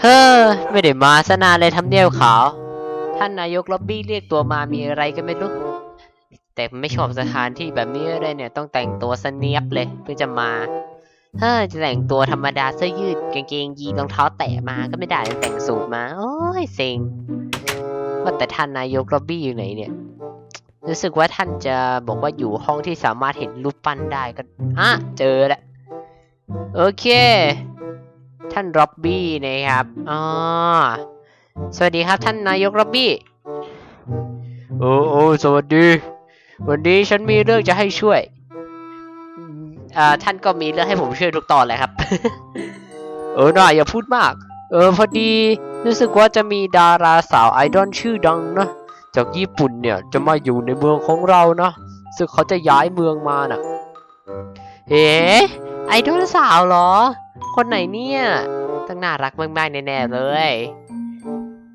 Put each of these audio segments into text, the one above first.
เฮ้อ ไม่ได้มาซะนานเลยทำเนียบขาว ท่านนายกล็อบบี้เรียกตัวมามีอะไรก็ไม่รู้ แต่ไม่ชอบสถานที่แบบนี้เลยเนี่ย ต้องแต่งตัวสเนียบเลยเพื่อจะมา เฮ้อ จะแต่งตัวธรรมดาเสื้อยืดกางเกงยีนรองเท้าแตะมาก็ไม่ได้แต่งสูทมา โอ้ยเซ็ง ว่าแต่ท่านนายกล็อบบี้อยู่ไหนเนี่ย รู้สึกว่าท่านจะบอกว่าอยู่ห้องที่สามารถเห็นรูปปั้นได้ก็อะเจอแล้วโอเค ท่านร็อบบี้นะครับอ๋อสวัสดีครับท่านนายกร็อบบี้โอ้โอ้สวัสดี วันนี้ฉันมีเรื่องจะให้ช่วยอืมอ่าท่านก็มีเรื่องให้ผมช่วยทุกตอนเลยครับ เออน่าอย่าพูดมาก เออพอดีรู้สึกว่าจะมีดาราสาวไอดอลชื่อดังนะจากญี่ปุ่นเนี่ยจะมาอยู่ในเมืองของเราเนาะซึ่งเขาจะย้ายเมืองมาน่ะเอ๋ไอดอลสาวเหรอ คนไหนเนี่ยต้องน่ารักมากๆแน่ๆเลย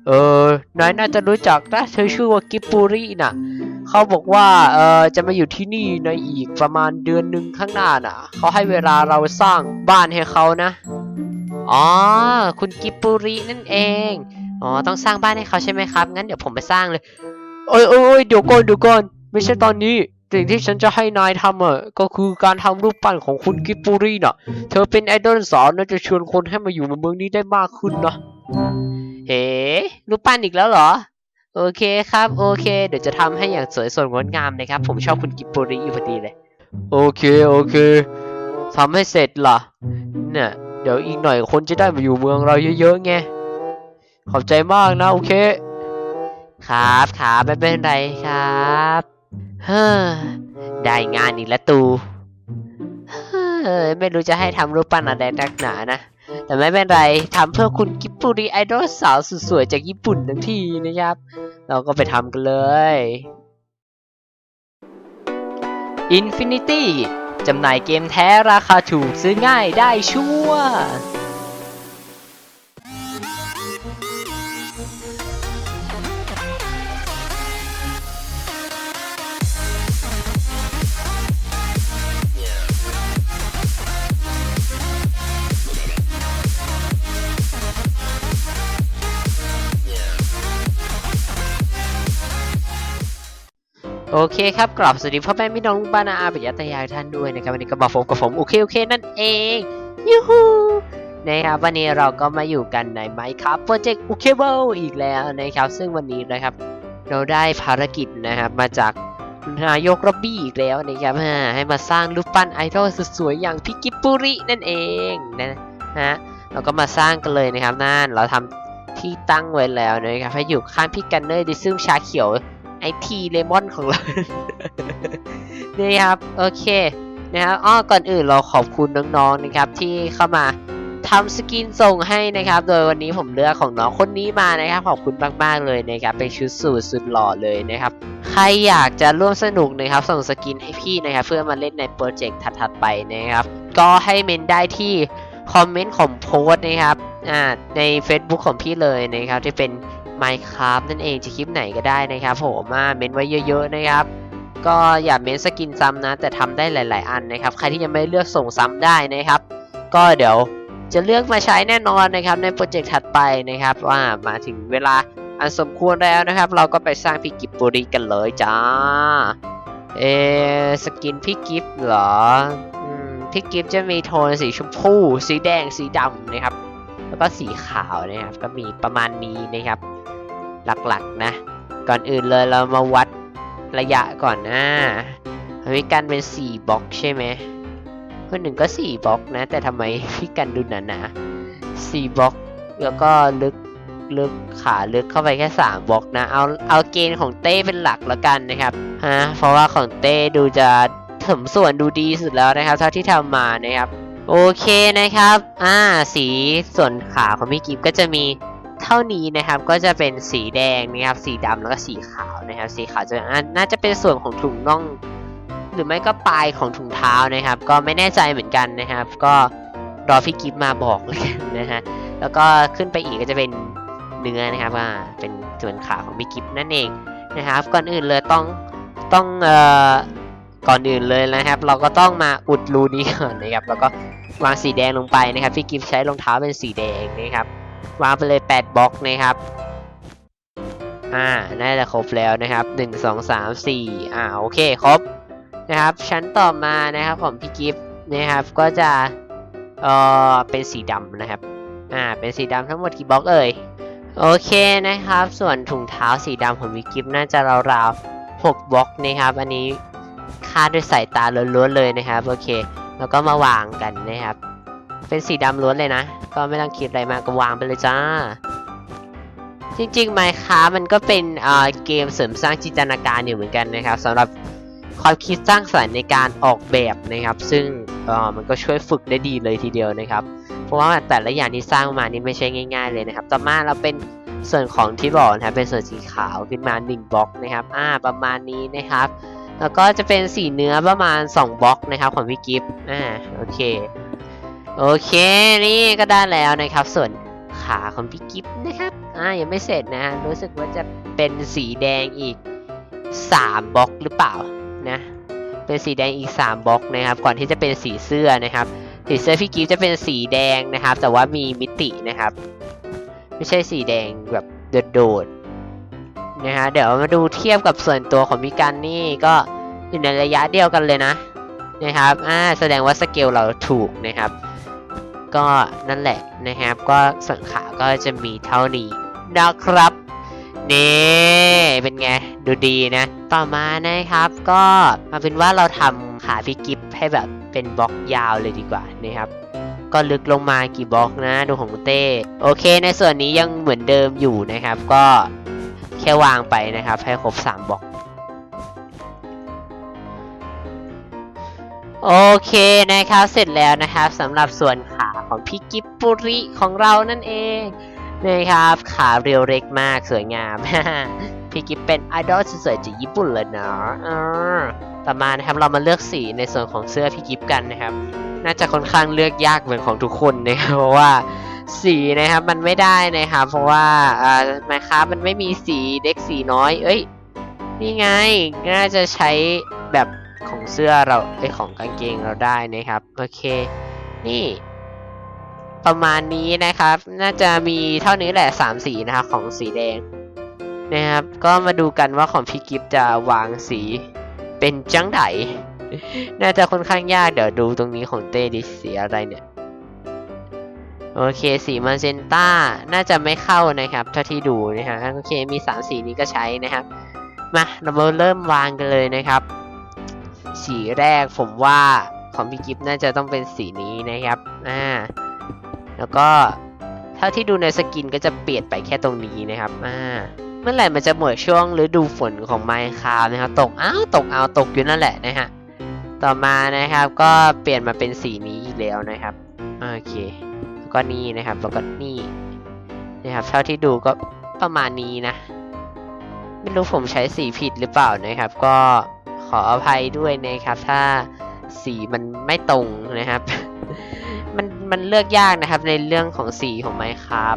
เออนายน่าจะรู้จักนะเธอชื่อว่ากิปปุริน่ะ เขาบอกว่าเออจะมาอยู่ที่นี่ในอีกประมาณเดือนหนึ่งข้างหน้าน่ะ เขาให้เวลาเราสร้างบ้านให้เขานะ อ๋อ คุณกิปปุรินั่นเอง อ๋อ ต้องสร้างบ้านให้เขาใช่ไหมครับ งั้นเดี๋ยวผมไปสร้างเลย โอ้ยโอ้ยโอ้ยเดี๋ยวก่อนเดี๋ยวก่อน ไม่ใช่ตอนนี้ สิ่งที่ฉันจะให้นายทำอะก็คือการทำรูปปั้นของคุณกิปปุรีน่ะ เธอเป็นไอดอลสาวน่าจะชวนคนให้มาอยู่ในเมืองนี้ได้มากขึ้นนะเฮ้รูปปั้นอีกแล้วเหรอ โอเคครับโอเค เดี๋ยวจะทำให้อย่างสวยสดงดงามนะครับ ผมชอบคุณกิปปุรีอยู่พอดีเลย โอเคโอเคทำให้เสร็จล่ะ เนี่ยเดี๋ยวอีกหน่อยคนจะได้มาอยู่เมืองเราเยอะๆไงขอบใจมากนะโอเค ครับครับไม่เป็นไรครับ เฮ้อได้งานอีกแล้วตูเฮ้ยไม่รู้จะให้ทำรูปปั้นอะไรนักหนานะ แต่ไม่เป็นไรทำเพื่อคุณกิปปุริไอดอลสาวสุดสวยจากญี่ปุ่นทั้งทีนะครับ เราก็ไปทำกันเลย Infinity จำหน่ายเกมแท้ราคาถูกซื้อง่ายได้ชัวร์ โอเคครับกลับสวัสดีพ่อแม่พี่น้องลุงป้านอาปิยะตายายท่านด้วยนะครับวันนี้ก็มาพบกับผมโอเคโอเคนั่นเองยูฮูนะครับวันนี้เราก็มาอยู่กันใน Minecraft Project u k e b l e อีกแล้วนะครับซึ่งวันนี้นะครับ เราได้ภารกิจนะครับมาจากนายกร็อบบี้อีกแล้วนะครับให้มาสร้างรูปปั้นไอดอลสุดสวยอย่างพี่กิปุรินั่นเองนะฮะเราก็มาสร้างกันเลยนะครับนั่นเราทำที่ตั้งไว้แล้วนะครับให้อยู่ข้างพี่กันเนอร์ดิซึมชาเขียว ไอทีเลมอนของเรานี่ครับโอเคนะครับอ้อก่อนอื่นเราขอบคุณน้องๆนะครับที่เข้ามาทำสกินส่งให้นะครับ โดยวันนี้ผมเลือกของน้องคนนี้มานะครับ ขอบคุณมากๆเลยนะครับ เป็นชุดสูทสุดหล่อเลยนะครับ ใครอยากจะร่วมสนุกนะครับ ส่งสกินให้พี่นะครับ เพื่อมาเล่นในโปรเจกต์ถัดๆไปนะครับ ก็ให้เมนได้ที่คอมเมนต์ของโพสต์นะครับ อ่า ใน Facebook ของพี่เลยนะครับ ที่เป็น Minecraft นั่นเองจะคลิปไหนก็ได้นะครับผมมาเมนไว้เยอะ ๆ นะครับ ก็อย่าเมนสกินซ้ำนะ แต่ทำได้หลาย ๆ อันนะครับ ใครที่ยังไม่เลือกส่งซ้ำได้นะครับ ก็เดี๋ยวจะเลือกมาใช้แน่นอนนะครับในโปรเจกต์ถัดไปนะครับ ว่ามาถึงเวลาอันสมควรแล้วนะครับ เราก็ไปสร้างพี่กิฟบุรีกันเลยจ้าเอสกินพี่กิฟเหรอพี่กิฟจะมีโทนสีชมพู สีแดงสีดำนะครับ แล้วก็สีขาวนะครับ ก็มีประมาณนี้นะครับ หลักๆนะ ก่อนอื่นเลยเรามาวัดระยะก่อนนะพี่กันเป็น 4บล็อกใช่ไหมคนหนึ่งก็ 4บล็อกนะ แต่ทำไมพี่กันดูหนาหนาๆ4บล็อกแล้วก็ลึกลึกขาลึกเข้าไปแค่3บล็อกนะ เอาเอาเกณฑ์ของเต้เป็นหลักแล้วกันนะครับฮะเพราะว่าของเต้ดูจะถมส่วนดูดีสุดแล้วนะครับ เท่าที่ทำมานะครับ โอเคนะครับ อ่า สีส่วนขาของพี่กิฟก็จะมีเท่านี้นะครับ ก็จะเป็นสีแดงนะครับ สีดำแล้วก็สีขาวนะครับ สีขาวจะน่าจะเป็นส่วนของถุงน่อง หรือไม่ก็ปลายของถุงเท้านะครับ ก็ไม่แน่ใจเหมือนกันนะครับ ก็รอพี่กิฟมาบอกเลยนนะฮะ แล้วก็ขึ้นไปอีกก็จะเป็นเนื้อนะครับว่าเป็นส่วนขาของพี่กิฟนั่นเองนะครับ ก่อนอื่นเลยต้องต้องเอ่อ ก่อนอื่นเลยนะครับ เราก็ต้องมาอุดรูนี้ก่อนนะครับ แล้วก็วางสีแดงลงไปนะครับพี่กิฟใช้รองเท้าเป็นสีแดงนะครับ วางไปเลย 8บล็อกนะครับ อ่า น่าจะครบแล้วนะครับ 1 2 3 4 อ่า โอเค ครบ นะครับ ชั้นต่อมานะครับของพี่กิฟนะครับ ก็จะ เอ่อ เป็นสีดำนะครับ อ่า เป็นสีดำทั้งหมดกี่บล็อกเอ่ย โอเคนะครับ ส่วนถุงเท้าสีดำของพี่กิฟน่าจะราวๆ6บล็อกนะครับ อันนี้าด้วยสายตาล้วนๆเลยนะครับโอเค แล้วก็มาวางกันนะครับ เป็นสีดำล้วนเลยนะ ก็ไม่ต้องคิดอะไรมากก็วางไปเลยจ้า จริงๆ Minecraft มันก็เป็นเอ่อเกมเสริมสร้างจินตนาการอยู่เหมือนกันนะครับสำหรับความคิดสร้างสรรค์ในการออกแบบนะครับ ซึ่งเอ่อมันก็ช่วยฝึกได้ดีเลยทีเดียวนะครับ เพราะว่าแต่ละอย่างที่สร้างมานี่ไม่ใช่ง่ายๆเลยนะครับ ต่อมาเราเป็นส่วนของที่บอกนะครับเป็นส่วนสีขาวขึ้นมา1บล็อกนะครับ อ่า ประมาณนี้นะครับ แล้วก็จะเป็นสีเนื้อประมาณ 2บล็อกนะครับของพี่กิฟต์อ่าโอเค โอเค นี่ก็ได้แล้วนะครับ ส่วนขาของพี่กิฟต์นะครับ อ่า ยังไม่เสร็จนะ รู้สึกว่าจะเป็นสีแดงอีก 3บล็อกหรือเปล่านะ เป็นสีแดงอีก 3บล็อกนะครับ ก่อนที่จะเป็นสีเสื้อนะครับ สีเสื้อพี่กิฟต์จะเป็นสีแดงนะครับ แต่ว่ามีมิตินะครับ ไม่ใช่สีแดงแบบโดด นะฮะเดี๋ยวมาดูเทียบกับส่วนตัวของพี่กันนี่ก็อยู่ในระยะเดียวกันเลยนะนะครับอ่าแสดงว่าสเกลเราถูกนะครับ ก็นั่นแหละนะครับ ก็ส่วนขาก็จะมีเท่านี้นะครับนี่เป็นไงดูดีนะ ต่อมานะครับ ก็มาเป็นว่าเราทำขาพี่กิฟให้แบบเป็นบล็อกยาวเลยดีกว่านะครับก็ลึกลงมากี่บล็อกนะดูของเต้ โอเคในส่วนนี้ยังเหมือนเดิมอยู่นะครับ ก็ ค่วางไปนะครับให้ครบ3บล็อกโอเคนะครับเสร็จแล้วนะครับสำหรับส่วนขาของพี่กิบปุริของเรานั่นเองนะครับขาเรียวเล็กมากสวยงาม พี่กิบเป็นไอดอลสวยๆจากญี่ปุ่นเลยเนาะอ่าต่อมานะครับเรามาเลือกสีในส่วนของเสื้อพี่กิฟกันนะครับ น่าจะค่อนข้างเลือกยากเหมือนของทุกคนนะครับเพราะว่า สีนะครับ มันไม่ได้นะครับ เพราะว่าอ่าไมค้ามันไม่มีสีเด็กสีน้อย เอ้ยนี่ไงน่าจะใช้แบบของเสื้อเราไอของกางเกงเราได้นะครับโอเค นี่ ประมาณนี้นะครับ น่าจะมีเท่านี้แหละสามสีนะครับของสีแดงนะครับ ก็มาดูกันว่าของพี่กิฟจะวางสีเป็นจังไดน่าจะค่อนข้างยากเดี๋ยวดูตรงนี้ของเต้ดิสีอะไรเนี่ย โอเคสีมาเซนต้าน่าจะไม่เข้านะครับเท่าที่ดูนะฮะโอเคมีสามสีนี้ก็ใช้นะครับมาเรามาเริ่มวางกันเลยนะครับ สีแรกผมว่าของพี่กิฟน่าจะต้องเป็นสีนี้นะครับอ่าแล้วก็เท่าที่ดูในสกินก็จะเปลี่ยนไปแค่ตรงนี้นะครับอ่าเมื่อไหร่มันจะหมดช่วงฤดูฝนของไมค์คานะครับตกอ้าวตกเอาตกอยู่นั่นแหละนะฮะต่อมานะครับก็เปลี่ยนมาเป็นสีนี้อีกแล้วนะครับโอเค แล้วก็นี่นะครับแล้วก็นี่นะครับเท่าที่ดูก็ประมาณนี้นะ ไม่รู้ผมใช้สีผิดหรือเปล่านะครับ ก็ขออภัยด้วยนะครับ ถ้าสีมันไม่ตรงนะครับ มันมันเลือกยากนะครับในเรื่องของสีของไมค์ครับ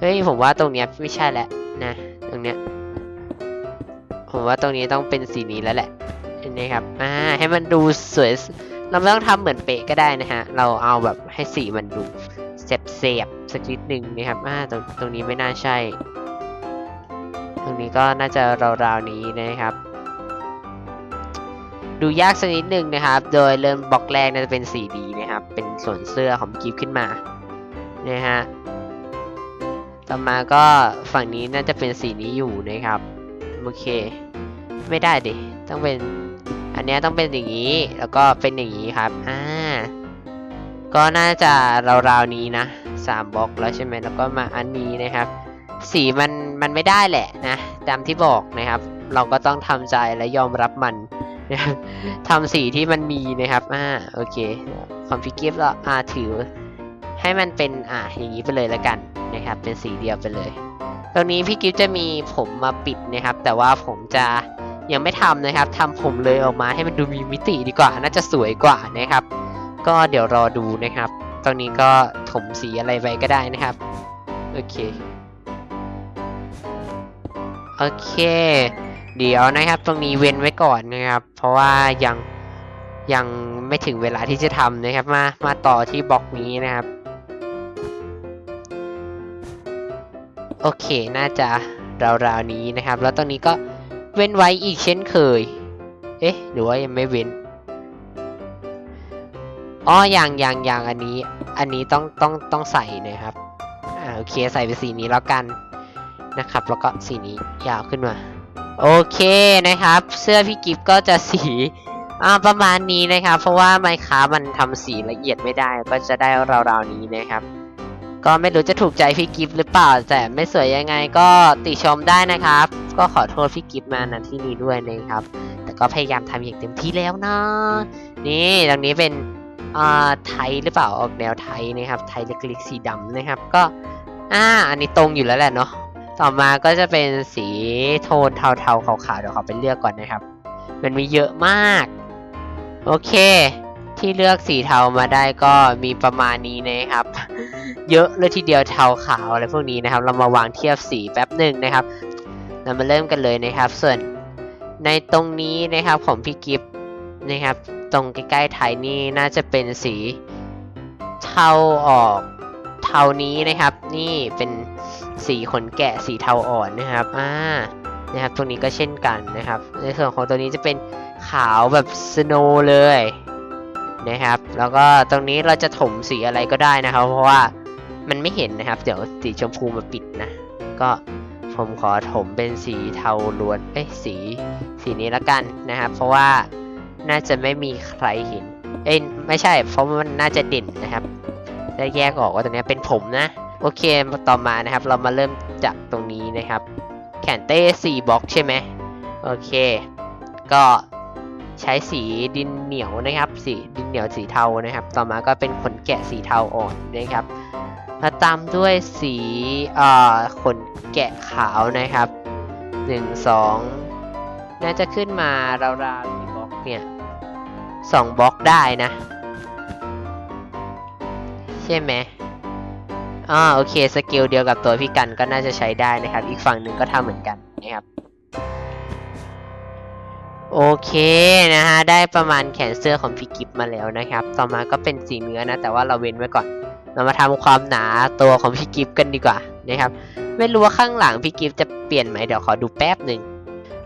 เฮ้ยผมว่าตรงเนี้ยไม่ใช่แหละนะตรงเนี้ยผมว่าตรงนี้ต้องเป็นสีนี้แล้วแหละนะครับอ่าให้มันดูสวย เราไม่ต้องทำเหมือนเป๊ะก็ได้นะฮะ เราเอาแบบให้สีมันดูเสียบๆสักนิดหนึ่งนะครับอ่าตรงตรงนี้ไม่น่าใช่ ตรงนี้ก็น่าจะราวๆนี้นะครับ ดูยากสักนิดหนึ่งนะครับ โดยเริ่มบล็อกแรกน่าจะเป็นสีดีนะครับ เป็นส่วนเสื้อของกิฟขึ้นมานะฮะต่อมาก็ฝั่งนี้น่าจะเป็นสีนี้อยู่นะครับ โอเค ไม่ได้ดิ ต้องเป็น อันนี้ต้องเป็นอย่างนี้ แล้วก็เป็นอย่างนี้ครับ อ่า ก็น่าจะราวๆนี้นะสามบล็อกแล้วใช่ไหมแล้วก็มาอันนี้นะครับ สีมันมันไม่ได้แหละนะตามที่บอกนะครับ เราก็ต้องทำใจและยอมรับมันนะครับทำสีที่มันมีนะครับ อ่า โอเคของพี่กิฟต์ก็อ่าถือ ให้มันเป็น อ่า อย่างนี้ไปเลยแล้วกันนะครับ เป็นสีเดียวไปเลย ตรงนี้พี่กิฟจะมีผมมาปิดนะครับ แต่ว่าผมจะ ยังไม่ทำนะครับทำผมเลยออกมาให้มันดูมีมิติดีกว่า น่าจะสวยกว่านะครับ ก็เดี๋ยวรอดูนะครับ ตรงนี้ก็ถมสีอะไรไปก็ได้นะครับ โอเค โอเค เดี๋ยวนะครับ ตรงนี้เว้นไว้ก่อนนะครับ เพราะว่ายังยังไม่ถึงเวลาที่จะทำนะครับ มา มาต่อที่บล็อกนี้นะครับ โอเค น่าจะราวๆนี้นะครับ แล้วตรงนี้ก็ เว้นไว้อีกเช่นเคย เอ๊ะ หรือว่ายังไม่เว้น อ๋อ อย่างอย่างอย่างอันนี้ อันนี้ต้องต้องต้องใส่นะครับ อ่า โอเค ใส่เป็นสีนี้แล้วกันนะครับ แล้วก็สีนี้ยาวขึ้นมา โอเคนะครับ เสื้อพี่กิฟก็จะสีอ่าประมาณนี้นะครับ เพราะว่าไมค้ามันทำสีละเอียดไม่ได้ ก็จะได้ราวๆนี้นะครับ ก็ไม่รู้จะถูกใจพี่กิฟหรือเปล่า แต่ไม่สวยยังไงก็ติชมได้นะครับ ก็ขอโทษพี่กิฟมาณที่นี้ด้วยนะครับ แต่ก็พยายามทำอย่างเต็มที่แล้วนะนี่ตรงนี้เป็นอ่าไทยหรือเปล่าออกแนวไทยนะครับ ไทยเล็กๆสีดำนะครับ ก็อ่าอันนี้ตรงอยู่แล้วแหละเนาะต่อมาก็จะเป็นสีโทนเทาๆขาวๆเดี๋ยวขอไปเลือกก่อนนะครับ มันมีเยอะมาก โอเค ที่เลือกสีเทามาได้ก็มีประมาณนี้นะครับ เยอะเลยทีเดียวเทาขาวอะไรพวกนี้นะครับ เรามาวางเทียบสีแป๊บหนึ่งนะครับเรามาเริ่มกันเลยนะครับ ส่วนในตรงนี้นะครับของพี่กิฟต์นะครับ ตรงใกล้ๆไทยนี่น่าจะเป็นสีเทาออกเทานี้นะครับ นี่เป็นสีขนแกะสีเทาอ่อนนะครับอ่านะครับ ตรงนี้ก็เช่นกันนะครับ ในส่วนของตัวนี้จะเป็นขาวแบบสโนว์เลย นะครับ แล้วก็ตรงนี้เราจะถมสีอะไรก็ได้นะครับ เพราะว่ามันไม่เห็นนะครับ เดี๋ยวสีชมพูมาปิดนะ ก็ผมขอถมเป็นสีเทาล้วน เอ้ยสีสีนี้ละกันนะครับ เพราะว่าน่าจะไม่มีใครเห็น เอ้ยไม่ใช่ เพราะมันน่าจะเด่นนะครับได้แยกออกว่าตรงนี้เป็นผมนะ โอเคต่อมานะครับ เรามาเริ่มจากตรงนี้นะครับ แขนเต้สี่บล็อกใช่ไหมโอเค ก็ ใช้สีดินเหนียวนะครับ สีดินเหนียวสีเทานะครับ ต่อมาก็เป็นขนแกะสีเทาอ่อนนะครับแล้วตามด้วยสีอ่อขนแกะขาวนะครับหนึ่งสองน่าจะขึ้นมาราวๆกี่บล็อกเนี่ยสองบล็อกได้นะ ใช่ไหมอ่าโอเคสกิลเดียวกับตัวพี่กันก็น่าจะใช้ได้นะครับ อีกฝั่งหนึ่งก็ทำเหมือนกันนะครับ โอเคนะฮะ ได้ประมาณแขนเสื้อของพี่กิฟมาแล้วนะครับ ต่อมาก็เป็นสีเนื้อนะ แต่ว่าเราเว้นไว้ก่อน เรามาทำความหนาตัวของพี่กิฟกันดีกว่านะครับ ไม่รู้ว่าข้างหลังพี่กิฟจะเปลี่ยนไหมเดี๋ยวขอดูแป๊บหนึ่ง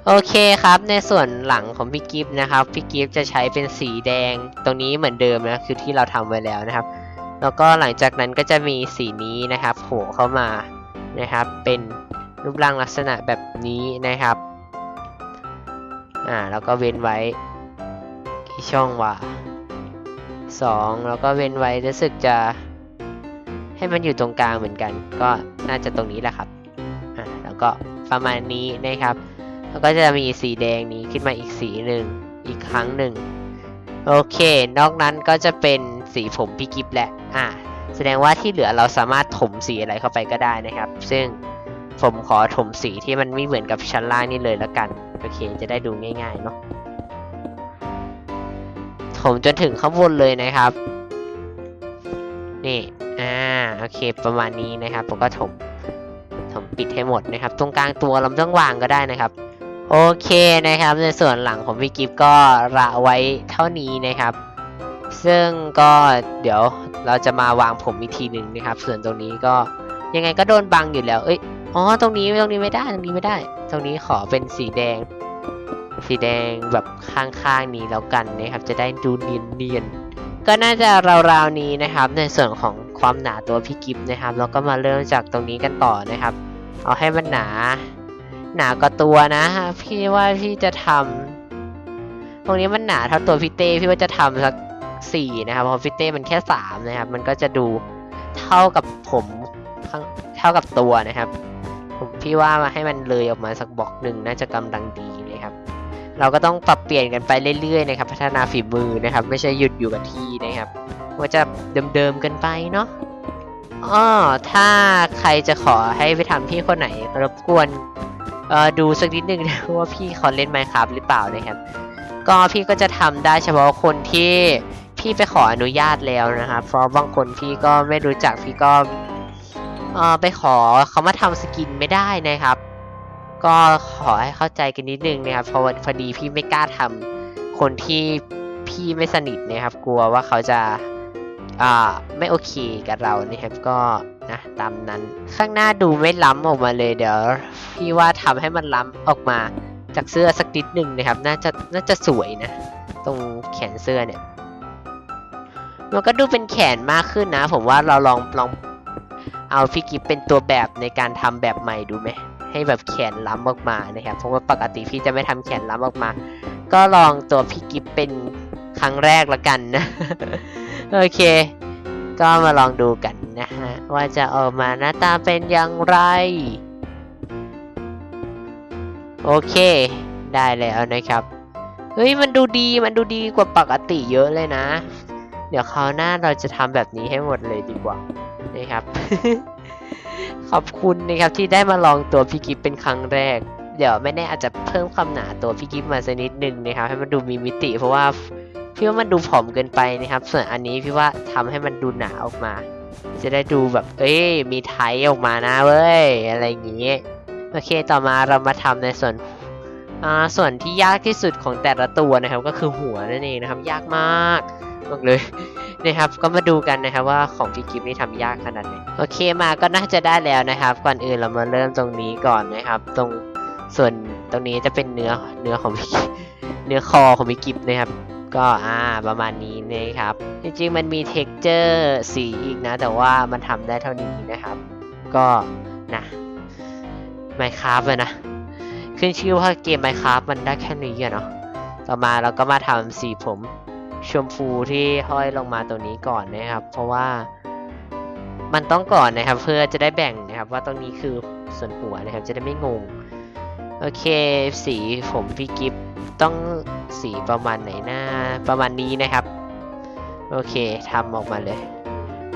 โอเคครับในส่วนหลังของพี่กิฟนะครับพี่กิฟจะใช้เป็นสีแดงตรงนี้เหมือนเดิมนะคือที่เราทำไว้แล้วนะครับ แล้วก็หลังจากนั้นก็จะมีสีนี้นะครับโผล่เข้ามานะครับ เป็นรูปร่างลักษณะแบบนี้นะครับ อ่าแล้วก็เว้นไว้กี่ช่องวะสองแล้วก็เว้นไว้รู้สึกจะ ให้มันอยู่ตรงกลางเหมือนกัน ก็น่าจะตรงนี้แหละครับอ่าแล้วก็ประมาณนี้นะครับ แล้วก็จะมีสีแดงนี้ขึ้นมาอีกสีหนึ่งอีกครั้งหนึ่งโอเค นอกนั้นก็จะเป็นสีผมพี่กิฟแหละอ่าแสดงว่าที่เหลือเราสามารถถมสีอะไรเข้าไปก็ได้นะครับ ซึ่งผมขอถมสีที่มันไม่เหมือนกับชั้นล่างนี่เลยแล้วกัน โอเค จะได้ดูง่ายๆเนาะถมจนถึงข้างบนเลยนะครับ นี่อ่าโอเค ประมาณนี้นะครับ ผมก็ถมถมปิดให้หมดนะครับ ตรงกลางตัวเราต้องวางก็ได้นะครับ โอเคนะครับ ในส่วนหลังของพี่กิฟก็ระไว้เท่านี้นะครับ ซึ่งก็เดี๋ยวเราจะมาวางผมอีกทีหนึ่งนะครับ ส่วนตรงนี้ก็ยังไงก็โดนบังอยู่แล้ว เอ้ย อ๋อ ตรงนี้ตรงนี้ไม่ได้ ตรงนี้ไม่ได้ ตรงนี้ขอเป็นสีแดง สีแดงแบบข้างๆนี้แล้วกันนะครับ จะได้ดูเนียนๆ ก็น่าจะราวๆนี้นะครับ ในส่วนของความหนาตัวพี่กิฟนะครับ แล้วก็มาเริ่มจากตรงนี้กันต่อนะครับ เอาให้มันหนา หนากว่าตัวนะ พี่ว่าพี่จะทำตรงนี้มันหนาเท่าตัวพี่เต้ พี่ว่าจะทำสักสี่นะครับ เพราะพี่เต้มันแค่สามนะครับ มันก็จะดูเท่ากับผมเท่ากับตัวนะครับ ผมพี่ว่ามาให้มันเลยออกมาสักบล็อกหนึ่งน่าจะกำลังดีนะครับ เราก็ต้องปรับเปลี่ยนกันไปเรื่อยๆนะครับ พัฒนาฝีมือนะครับ ไม่ใช่หยุดอยู่กับที่นะครับว่าจะเดิมๆกันไปเนาะอ้อถ้าใครจะขอให้ไปทำพี่คนไหนรบกวนเออดูสักนิดนึงนะว่าพี่เขาเล่น Minecraft หรือเปล่านะครับ ก็พี่ก็จะทำได้เฉพาะคนที่พี่ไปขออนุญาตแล้วนะครับเพราะบางคนพี่ก็ไม่รู้จักพี่ก็ ไปขอเขามาทำสกินไม่ได้นะครับ ก็ขอให้เข้าใจกันนิดนึงนะครับเพราะว่าพอดีพี่ไม่กล้าทำคนที่พี่ไม่สนิทนะครับ กลัวว่าเขาจะอ่าไม่โอเคกับเรานะครับก็นะตามนั้นข้างหน้าดูไม่ล้ำออกมาเลยเดี๋ยวพี่ว่าทำให้มันล้ำออกมาจากเสื้อสักนิดหนึ่งนะครับ น่าจะน่าจะสวยนะ ตรงแขนเสื้อเนี่ย มันก็ดูเป็นแขนมากขึ้นนะ ผมว่าเราลองลอง เอาพี่กิฟเป็นตัวแบบในการทำแบบใหม่ดูไหมให้แบบแขนล้ำออกมานะครับเพราะว่าปกติพี่จะไม่ทำแขนล้ำออกมา ก็ลองตัวพี่กิฟเป็นครั้งแรกละกันนะโอเค ก็มาลองดูกันนะฮะว่าจะออกมาหน้าตาเป็นอย่างไร โอเค ได้แล้วนะครับเฮ้ยมันดูดีมันดูดีกว่าปกติเยอะเลยนะ เดี๋ยวคราวหน้าเราจะทำแบบนี้ให้หมดเลยดีกว่านะครับ ขอบคุณนะครับที่ได้มาลองตัวพี่กิฟเป็นครั้งแรก เดี๋ยวไม่แน่อาจจะเพิ่มความหนาตัวพี่กิฟมาสักนิดหนึ่งนะครับ ให้มันดูมีมิติ เพราะว่าพี่ว่ามันดูผอมเกินไปนะครับ ส่วนอันนี้พี่ว่าทำให้มันดูหนาออกมา จะได้ดูแบบ เอ้ยมีไทยออกมานะเว้ยอะไรอย่างงี้โอเคต่อมาเรามาทำในส่วนอ่าส่วนที่ยากที่สุดของแต่ละตัวนะครับ ก็คือหัวนั่นเองนะครับ ยากมาก บอกเลยนะครับ ก็มาดูกันนะครับว่าของพี่กิฟนี่ทำยากขนาดไหนโอเคมาก็น่าจะได้แล้วนะครับ ก่อนอื่นเรามาเริ่มตรงนี้ก่อนนะครับ ตรงส่วนตรงนี้จะเป็นเนื้อเนื้อของพี่เนื้อคอของพี่กิฟนะครับ ก็อ่าประมาณนี้นะครับ จริงๆมันมี t e x t อร์สีอีกนะ แต่ว่ามันทำได้เท่านี้นะครับ ก็นะไมค r a f t อะนะขึ้นชื่อว่าเกม Minecraft มันได้แค่นี้อะเนาะต่อมาเราก็มาทำสีผม ชมพูที่ห้อยลงมาตรงนี้ก่อนนะครับ เพราะว่ามันต้องก่อนนะครับ เพื่อจะได้แบ่งนะครับว่าตรงนี้คือส่วนหัวนะครับ จะได้ไม่งง โอเค สีผมพี่กิฟต้องสีประมาณไหนหน้าประมาณนี้นะครับ โอเคทำออกมาเลย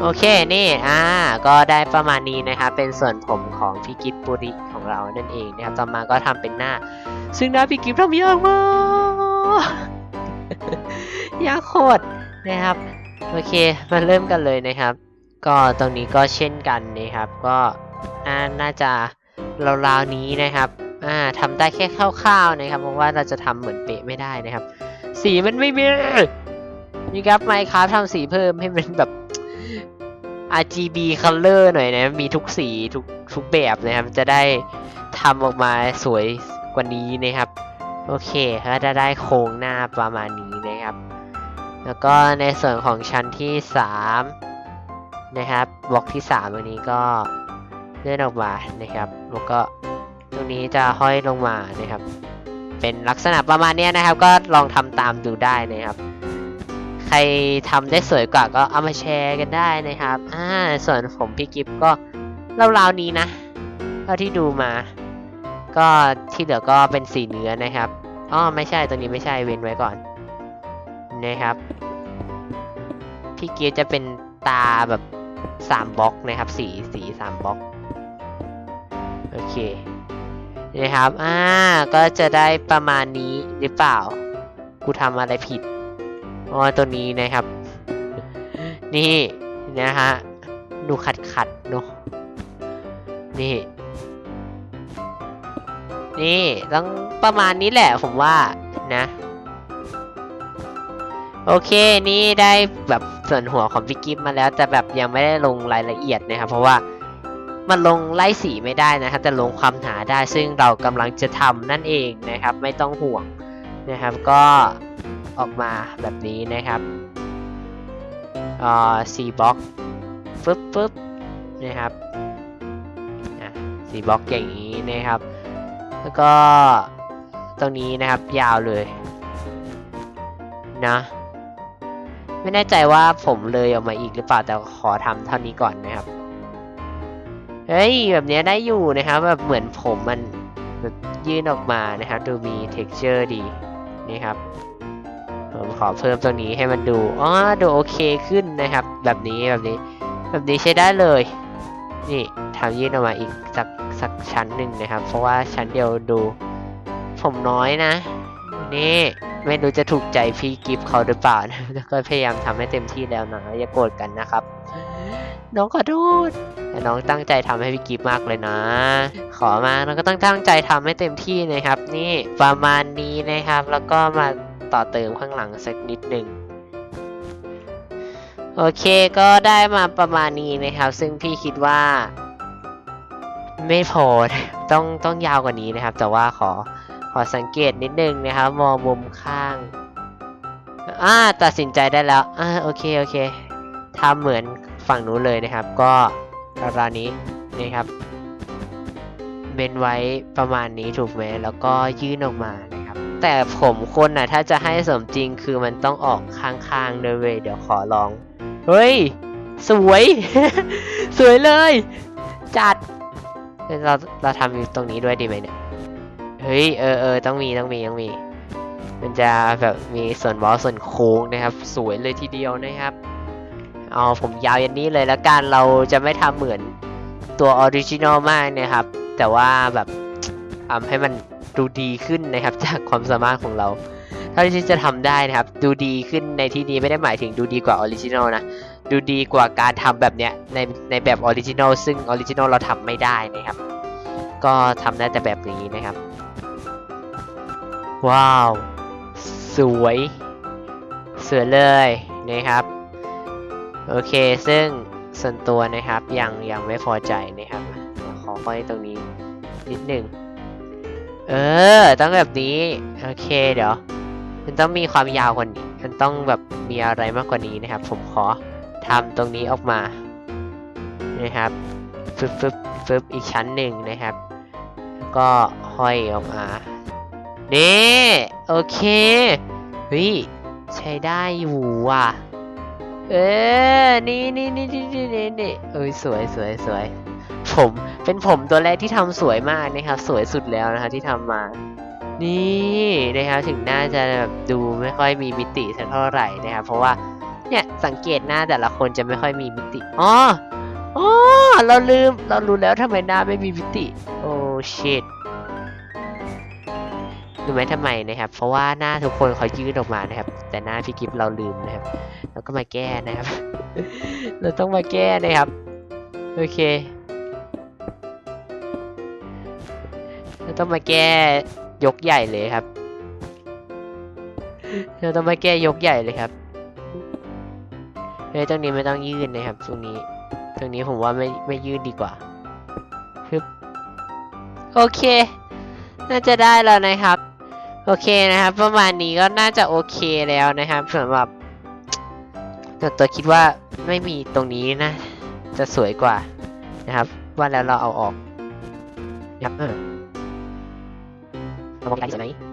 โอเค นี่ อ่า ก็ได้ประมาณนี้นะครับ เป็นส่วนผมของพี่กิฟปุริของเรานั่นเองนะครับ ต่อมาก็ทำเป็นหน้า ซึ่งหน้าพี่กิฟทำยากมาก ยากโคตรนะครับ โอเค มาเริ่มกันเลยนะครับ ก็ตรงนี้ก็เช่นกันนะครับ ก็น่าน่าจะราวๆนี้นะครับอ่าทำได้แค่คร่าวๆนะครับ เพราะว่าเราจะทำเหมือนเป๊ะไม่ได้นะครับ สีมันไม่มีนี่ครับไมค์ครับทำสีเพิ่มให้มันแบบ RGB color หน่อยนะ มีทุกสีทุกทุกแบบนะครับ จะได้ทำออกมาสวยกว่านี้นะครับ โอเคก็จะได้โครงหน้าประมาณนี้นะครับ แล้วก็ในส่วนของชั้นที่3นะครับบล็อกที่3ตรงนี้ก็เลื่อนออกมานะครับ แล้วก็ตรงนี้จะห้อยลงมานะครับ เป็นลักษณะประมาณนี้นะครับ ก็ลองทำตามดูได้นะครับ ใครทำได้สวยกว่าก็เอามาแชร์กันได้นะครับอ่าส่วนผมพี่กิฟก็ราวๆนี้นะเท่าที่ดูมา ก็ที่เหลือก็เป็นสีเนื้อนะครับอ๋อไม่ใช่ตัวนี้ไม่ใช่เว้นไว้ก่อนนะครับ พี่เกิฟจะเป็นตาแบบสามบล็อกนะครับสีสีสามบล็อกโอเคนะครับอ่าก็จะได้ประมาณนี้หรือเปล่า กูทำอะไรผิดอ๋อตัวนี้นะครับ นี่นะฮะดูขัดขัดเนอะนี่ นี่ต้องประมาณนี้แหละผมว่านะ โอเคนี่ได้แบบส่วนหัวของพี่กิฟมาแล้ว แต่แบบยังไม่ได้ลงรายละเอียดนะครับ เพราะว่ามันลงไล่สีไม่ได้นะครับแต่ลงความหนาได้ซึ่งเรากำลังจะทำนั่นเองนะครับ ไม่ต้องห่วงนะครับ ก็ออกมาแบบนี้นะครับอ่าสีบล็อกฟึบฟึบนะครับอะสีบล็อกอย่างนี้นะครับ แล้วก็ตรงนี้นะครับยาวเลย นะ ไม่แน่ใจว่าผมเลยออกมาอีกหรือเปล่าแต่ขอทำเท่านี้ก่อนนะครับ เฮ้ย แบบนี้ได้อยู่นะครับ แบบเหมือนผมมันแบบยื่นออกมานะครับ ดูมี texture ดีนี่ครับผมขอเพิ่มตรงนี้ให้มันดูอ๋อดูโอเคขึ้นนะครับ แบบนี้แบบนี้ แบบนี้ใช้ได้เลย นี่ทำยื่นออกมาอีกสัก สักชั้นหนึ่งนะครับ เพราะว่าชั้นเดียวดู ผมน้อยนะ นี่ไม่รู้จะถูกใจพี่กิฟต์เขาหรือเปล่านะก็พยายามทำให้เต็มที่แล้วนะอย่าโกรธกันนะครับ น้องขอโทษแต่น้องตั้งใจทำให้พี่กิฟต์มากเลยนะ ขอมาน้องก็ต้องตั้งใจทำให้เต็มที่นะครับ นี่ประมาณนี้นะครับ แล้วก็มาต่อเติมข้างหลังสักนิดหนึ่งโอเคก็ได้มาประมาณนี้นะครับ ซึ่งพี่คิดว่า ไม่พอต้องต้องยาวกว่านี้นะครับ แต่ว่าขอขอสังเกตนิดนึงนะครับ มองมุมข้างอ่าตัดสินใจได้แล้วอ่าโอเคโอเคทำเหมือนฝั่งนู้นเลยนะครับ ก็ราณนี้นะครับเบนไว้ประมาณนี้ถูกไหมแล้วก็ยื่นออกมานะครับ แต่ผมคนน่ะถ้าจะให้สมจริงคือมันต้องออกข้างๆด้วยเวยเดี๋ยวขอลอง เฮ้ย สวย สวยเลย จัด เราเราทำอยู่ตรงนี้ด้วยดีไหมเนี่ย เฮ้ยเออเออต้องมีต้องมีต้องมี มันจะแบบมีส่วนเว้าส่วนโค้งนะครับ สวยเลยทีเดียวนะครับเอาผมยาวยันนี้เลยแล้วกันเราจะไม่ทำเหมือนตัวออริจินอลมากนะครับ แต่ว่าแบบทำให้มันดูดีขึ้นนะครับ จากความสามารถของเราเท่าที่จะทำได้นะครับ ดูดีขึ้นในที่นี้ไม่ได้หมายถึงดูดีกว่าออริจินอลนะ ดูดีกว่าการทำแบบเนี้ยในในแบบออริจินอลซึ่งออริจินอลเราทำไม่ได้นะครับ ก็ทำได้แต่แบบนี้นะครับ ว้าว สวยสวยเลยนะครับ โอเคซึ่งส่วนตัวนะครับยังยังไม่พอใจนะครับขอค่อยตรงนี้นิดหนึ่งเออต้องแบบนี้โอเคเดี๋ยวมันต้องมีความยาวกว่านี้มันต้องแบบมีอะไรมากกว่านี้นะครับ ผมขอ ทำตรงนี้ออกมานะครับฟึบฟึบฟึบอีกชั้นหนึ่งนะครับ ก็ห้อยออกมานี่โอเคเฮ้ยใช้ได้อยู่ว่ะเออนี่นี่นี่นี่นี่นี่นี่เอ้ยสวยสวยสวยผมเป็นผมตัวแรกที่ทำสวยมากนะครับ สวยสุดแล้วนะครับที่ทำมา นี่นะครับถึงน่าจะแบบดูไม่ค่อยมีมิติสักเท่าไหร่นะครับ เพราะว่า เนี่ยสังเกตหน้าแต่ละคนจะไม่ค่อยมีมิติอ๋ออ๋อเราลืมเรารู้แล้วทำไมหน้าไม่มีมิติ โอ้ชิตรู้ไหมทำไมนะครับ เพราะว่าหน้าทุกคนเขายืดออกมานะครับ แต่หน้าพี่กิฟเราลืมนะครับเราก็มาแก้นะครับ เราต้องมาแก้นะครับ โอเค เราต้องมาแก้ยกใหญ่เลยครับ เราต้องมาแก้ยกใหญ่เลยครับ เฮ้ยตรงนี้ไม่ต้องยืดนะครับ ตรงนี้ ตรงนี้ผมว่าไม่ไม่ยืดดีกว่าฮึบโอเค น่าจะได้แล้วนะครับ โอเคนะครับ ประมาณนี้ก็น่าจะโอเคแล้วนะครับสำหรับแต่ตัวคิดว่าไม่มีตรงนี้นะ จะสวยกว่านะครับ ว่าแล้วเราเอาออกนะครับเออมองไกลสวยไหม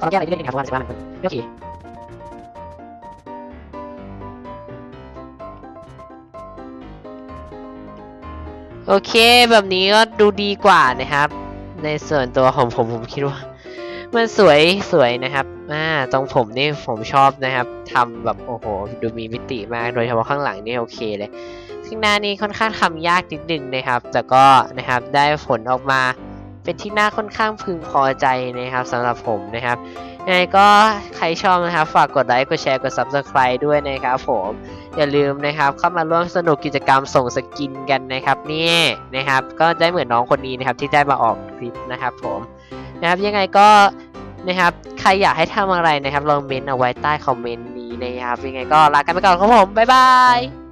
ขอแก้อะไรนิดนึงนะครับเพราะว่ารู้สึกว่ามันโอเคโอเคแบบนี้ก็ดูดีกว่านะครับ ในส่วนตัวของผมผมคิดว่า มันสวยสวยนะครับอ่าตรงผมนี่ผมชอบนะครับทำแบบโอ้โห ดูมีมิติมากโดยเฉพาะข้างหลังนี่โอเคเลยข้างหน้านี้ค่อนข้างทำยากนิดนึงนะครับ แต่ก็นะครับได้ผลออกมา เป็นที่น่าค่อนข้างพึงพอใจนะครับสำหรับผมนะครับยังไงก็ใครชอบนะครับ ฝากกดไลค์กดแชร์กด subscribe ด้วยนะครับผมอย่าลืมนะครับเข้ามาร่วมสนุกกิจกรรมส่งสกินกันนะครับนี่นะครับ ก็ได้เหมือนน้องคนนี้นะครับที่ได้มาออกคลิปนะครับผมนะครับยังไงก็นะครับใครอยากให้ทำอะไรนะครับลองเมนต์เอาไว้ใต้คอมเมนต์นี้นะครับยังไงก็ลากันไปก่อนครับผมบ๊ายบาย